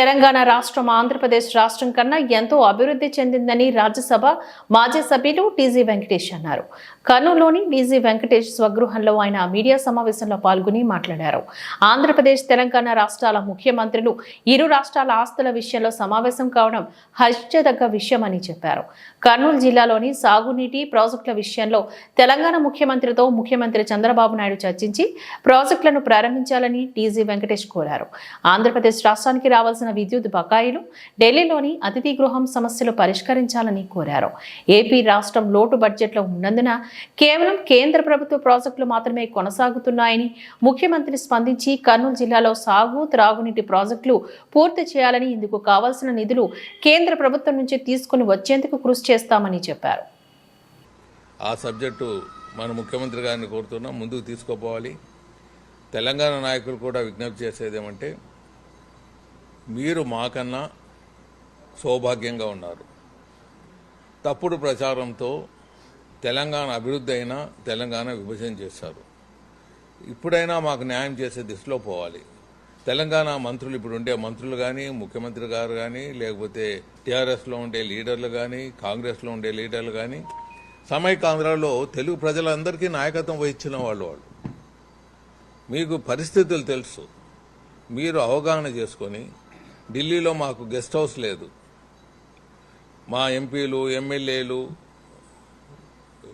తెలంగాణ రాష్ట్రం ఆంధ్రప్రదేశ్ రాష్ట్రం కన్నా ఎంతో అభివృద్ధి చెందిందని రాజ్యసభ మాజీ సభ్యులు టీజీ వెంకటేష్ అన్నారు. కర్నూలులోని డీజీ వెంకటేష్ స్వగృహంలో ఆయన మీడియా సమావేశంలో పాల్గొని మాట్లాడారు. ఆంధ్రప్రదేశ్ తెలంగాణ రాష్ట్రాల ముఖ్యమంత్రులు ఇరు రాష్ట్రాల ఆస్తుల విషయంలో సమావేశం కావడం హర్షదగ్గ విషయమని చెప్పారు. కర్నూలు జిల్లాలోని సాగునీటి ప్రాజెక్టుల విషయంలో తెలంగాణ ముఖ్యమంత్రితో ముఖ్యమంత్రి చంద్రబాబు నాయుడు చర్చించి ప్రాజెక్టులను ప్రారంభించాలని టీజీ వెంకటేష్ కోరారు. ఆంధ్రప్రదేశ్ రాష్ట్రానికి రావాల్సిన విద్యుత్ బకాయిలు ఢిల్లీలోని అతిథి గృహం సమస్యలు పరిష్కరించాలని కోరారు. ఏపీ రాష్ట్రం లోటు బడ్జెట్లో ఉన్నందున కేవలం కేంద్ర ప్రభుత్వ ప్రాజెక్టులు మాత్రమే కొనసాగుతున్నాయని ముఖ్యమంత్రి స్పందించి కర్నూలు జిల్లాలో సాగు త్రాగునీటి ప్రాజెక్టులు పూర్తి చేయాలని ఇందుకు కావాల్సిన నిధులు కేంద్ర ప్రభుత్వం నుంచి తీసుకుని వచ్చేందుకు కృషి చేస్తామని చెప్పారు. ఆ సబ్జెక్టు మన ముఖ్యమంత్రి గారిని కోరుతున్నాం ముందుకు తీసుకోపోవాలి. తెలంగాణ నాయకులు కూడా విజ్ఞప్తి చేసేది ఏమంటే మీరు మాకన్నా సౌభాగ్యంగా ఉన్నారు. తప్పుడు ప్రచారంతో తెలంగాణ అభివృద్ధి అయినా తెలంగాణ విభజన చేశారు. ఇప్పుడైనా మాకు న్యాయం చేసే దిశలో పోవాలి. తెలంగాణ మంత్రులు ఇప్పుడు ఉండే మంత్రులు కానీ ముఖ్యమంత్రి గారు కానీ లేకపోతే టీఆర్ఎస్లో ఉండే లీడర్లు కానీ కాంగ్రెస్లో ఉండే లీడర్లు కానీ సమైకాంధ్రలో తెలుగు ప్రజలందరికీ నాయకత్వం వహించిన వాళ్ళు వాళ్ళు. మీకు పరిస్థితులు తెలుసు. మీరు అవగాహన చేసుకొని ఢిల్లీలో మాకు గెస్ట్ హౌస్ లేదు. మా ఎంపీలు ఎమ్మెల్యేలు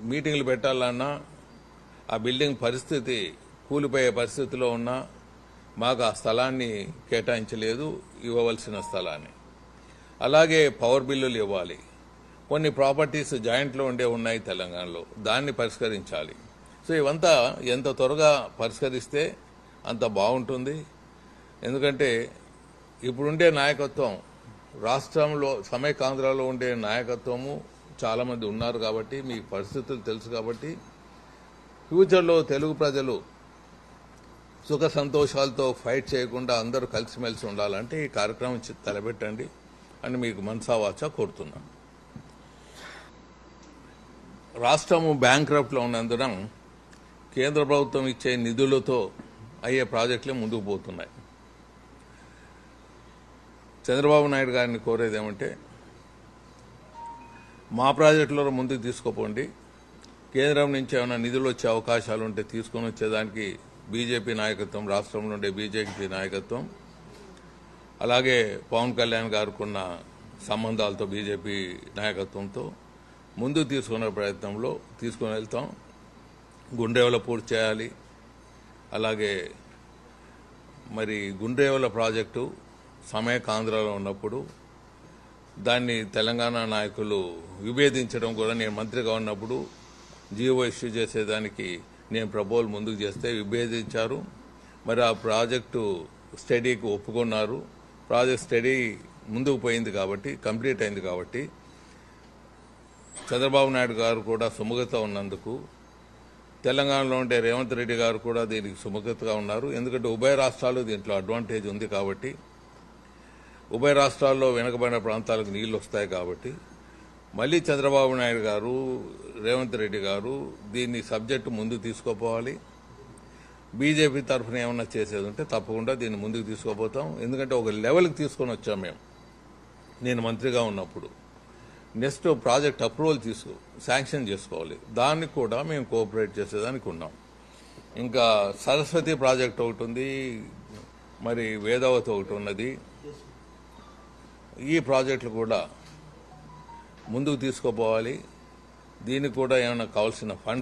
మీటింగ్లు పెట్టాలన్నా ఆ బిల్డింగ్ పరిస్థితి కూలిపోయే పరిస్థితిలో ఉన్నా మాకు ఆ స్థలాన్ని కేటాయించలేదు ఇవ్వవలసిన స్థలాన్ని. అలాగే పవర్ బిల్లులు ఇవ్వాలి. కొన్ని ప్రాపర్టీస్ జాయింట్లో ఉండే ఉన్నాయి తెలంగాణలో దాన్ని పరిష్కరించాలి. సో ఇవంతా ఎంత త్వరగా పరిష్కరిస్తే అంత బాగుంటుంది. ఎందుకంటే ఇప్పుడుండే నాయకత్వం రాష్ట్రంలో సమైకాంధ్రలో ఉండే నాయకత్వము చాలామంది ఉన్నారు కాబట్టి మీ పరిస్థితులు తెలుసు కాబట్టి ఫ్యూచర్లో తెలుగు ప్రజలు సుఖ సంతోషాలతో ఫైట్ చేయకుండా అందరూ కలిసిమెలిసి ఉండాలంటే ఈ కార్యక్రమం తలపెట్టండి అని మీకు మనసావాచ కోరుతున్నాను రాష్ట్రము బ్యాంక్రప్ట్లో ఉన్నందున కేంద్ర ప్రభుత్వం ఇచ్చే నిధులతో అయ్యే ప్రాజెక్టులే ముందుకు పోతున్నాయి. చంద్రబాబు నాయుడు గారిని కోరేది ఏమంటే మా ప్రాజెక్టులో ముందుకు తీసుకుపోండి. కేంద్రం నుంచి ఏమైనా నిధులు వచ్చే అవకాశాలు ఉంటే తీసుకొని వచ్చేదానికి బీజేపీ నాయకత్వం రాష్ట్రంలో ఉండే బీజేపీ నాయకత్వం అలాగే పవన్ కళ్యాణ్ గారికి సంబంధాలతో బీజేపీ నాయకత్వంతో ముందుకు తీసుకునే ప్రయత్నంలో తీసుకుని వెళ్తాం. గుండ్రేవల పూర్తి చేయాలి. అలాగే మరి గుండ్రేవల ప్రాజెక్టు సమయకాంధ్రలో ఉన్నప్పుడు దాన్ని తెలంగాణ నాయకులు విభేదించడం కూడా నేను మంత్రిగా ఉన్నప్పుడు జీవో ఇష్యూ చేసేదానికి నేను ప్రపోజల్ ముందుకు చేస్తే విభేదించారు. మరి ఆ ప్రాజెక్టు స్టడీకి ఒప్పుకున్నారు. ప్రాజెక్ట్ స్టడీ ముందుకు పోయింది కాబట్టి కంప్లీట్ అయింది కాబట్టి చంద్రబాబు నాయుడు గారు కూడా సుముఖత ఉన్నందుకు తెలంగాణలో ఉండే రేవంత్ రెడ్డి గారు కూడా దీనికి సుముఖతగా ఉన్నారు. ఎందుకంటే ఉభయ రాష్ట్రాలు దీంట్లో అడ్వాంటేజ్ ఉంది కాబట్టి ఉభయ రాష్ట్రాల్లో వెనుకబడిన ప్రాంతాలకు నీళ్ళు వస్తాయి కాబట్టి మళ్ళీ చంద్రబాబు నాయుడు గారు రేవంత్ రెడ్డి గారు దీన్ని సబ్జెక్టు ముందుకు తీసుకుపోవాలి. బీజేపీ తరఫున ఏమన్నా చేసేది ఉంటే తప్పకుండా దీన్ని ముందుకు తీసుకుపోతాం ఎందుకంటే ఒక లెవెల్కి తీసుకొని వచ్చాం మేము. నేను మంత్రిగా ఉన్నప్పుడు. నెక్స్ట్ ప్రాజెక్ట్ అప్రూవల్ తీసుకో శాంక్షన్ చేసుకోవాలి. దానికి కూడా మేము కోఆపరేట్ చేసేదానికి ఉన్నాం. ఇంకా సరస్వతి ప్రాజెక్ట్ ఒకటి ఉంది. మరి వేదావతి ఒకటి ఉన్నది. ఈ ప్రాజెక్టులు కూడా ముందుకు తీసుకోపోవాలి. దీనికి కూడా ఏమైనా కావాల్సిన ఫండ్స్